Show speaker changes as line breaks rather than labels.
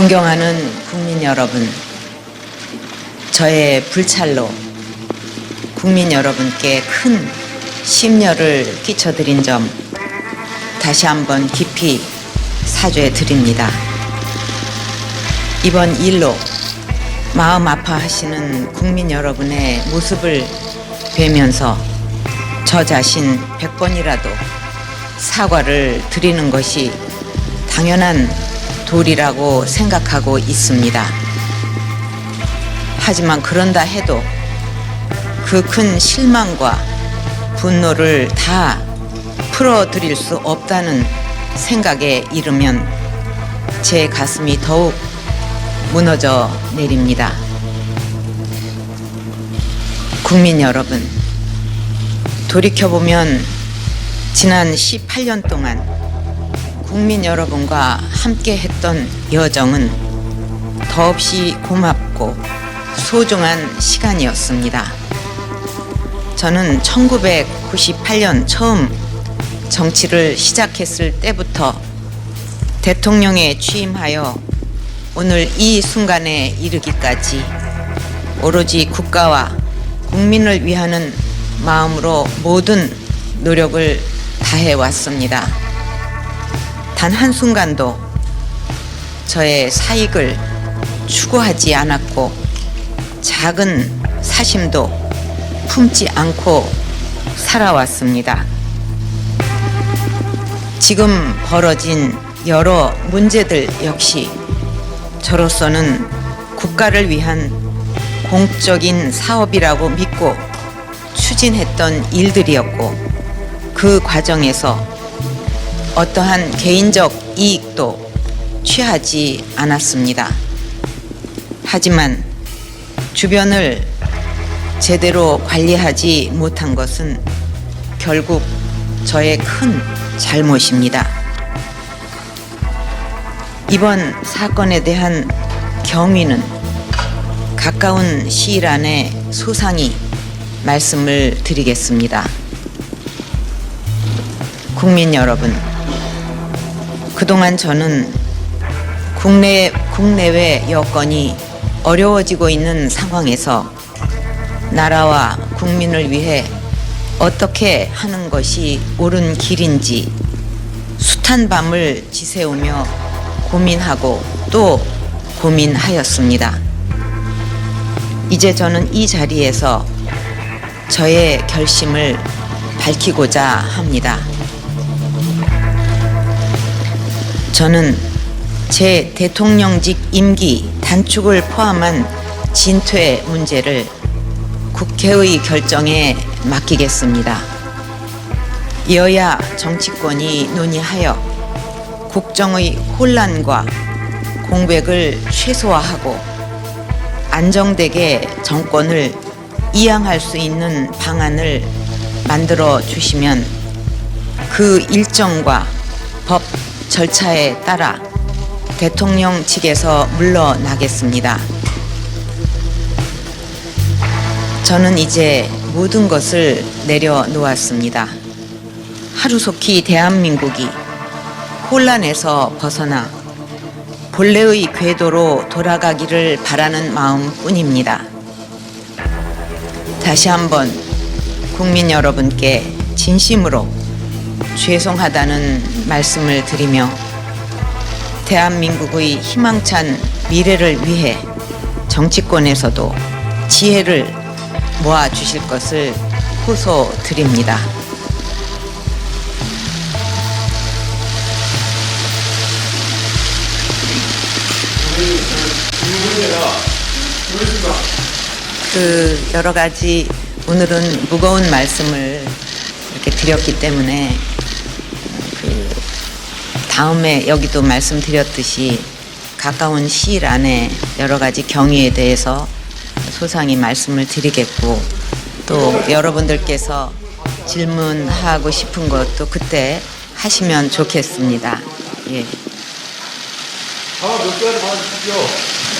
존경하는 국민 여러분, 저의 불찰로 국민 여러분께 큰 심려를 끼쳐드린 점 다시 한번 깊이 사죄 드립니다. 이번 일로 마음 아파하시는 국민 여러분의 모습을 뵈면서 저 자신 100번이라도 사과를 드리는 것이 당연한 도리라고 생각하고 있습니다. 하지만 그런다 해도 그 큰 실망과 분노를 다 풀어드릴 수 없다는 생각에 이르면 제 가슴이 더욱 무너져 내립니다. 국민 여러분, 돌이켜보면 지난 18년 동안 국민 여러분과 함께 했던 여정은 더없이 고맙고 소중한 시간이었습니다. 저는 1998년 처음 정치를 시작했을 때부터 대통령에 취임하여 오늘 이 순간에 이르기까지 오로지 국가와 국민을 위하는 마음으로 모든 노력을 다해 왔습니다. 단 한순간도 저의 사익을 추구하지 않았고 작은 사심도 품지 않고 살아왔습니다. 지금 벌어진 여러 문제들 역시 저로서는 국가를 위한 공적인 사업이라고 믿고 추진했던 일들이었고 그 과정에서 어떠한 개인적 이익도 취하지 않았습니다. 하지만 주변을 제대로 관리하지 못한 것은 결국 저의 큰 잘못입니다. 이번 사건에 대한 경위는 가까운 시일 안에 소상히 말씀을 드리겠습니다. 국민 여러분, 그동안 저는 국내, 국내외 여건이 어려워지고 있는 상황에서 나라와 국민을 위해 어떻게 하는 것이 옳은 길인지 숱한 밤을 지새우며 고민하고 또 고민하였습니다. 이제 저는 이 자리에서 저의 결심을 밝히고자 합니다. 저는 제 대통령직 임기 단축을 포함한 진퇴 문제를 국회의 결정에 맡기겠습니다. 여야 정치권이 논의하여 국정의 혼란과 공백을 최소화하고 안정되게 정권을 이양할 수 있는 방안을 만들어 주시면 그 일정과 법 절차에 따라 대통령 측에서 물러나겠습니다. 저는 이제 모든 것을 내려놓았습니다. 하루속히 대한민국이 혼란에서 벗어나 본래의 궤도로 돌아가기를 바라는 마음 뿐입니다. 다시 한번 국민 여러분께 진심으로 죄송하다는 말씀을 드리며 대한민국의 희망찬 미래를 위해 정치권에서도 지혜를 모아 주실 것을 호소드립니다. 그 여러 가지 오늘은 무거운 말씀을 이렇게 드렸기 때문에 그 다음에 여기도 말씀드렸듯이 가까운 시일 안에 여러 가지 경위에 대해서 소상히 말씀을 드리겠고 또 여러분들께서 질문하고 싶은 것도 그때 하시면 좋겠습니다. 예.
다음 몇 개월 봐주십시오.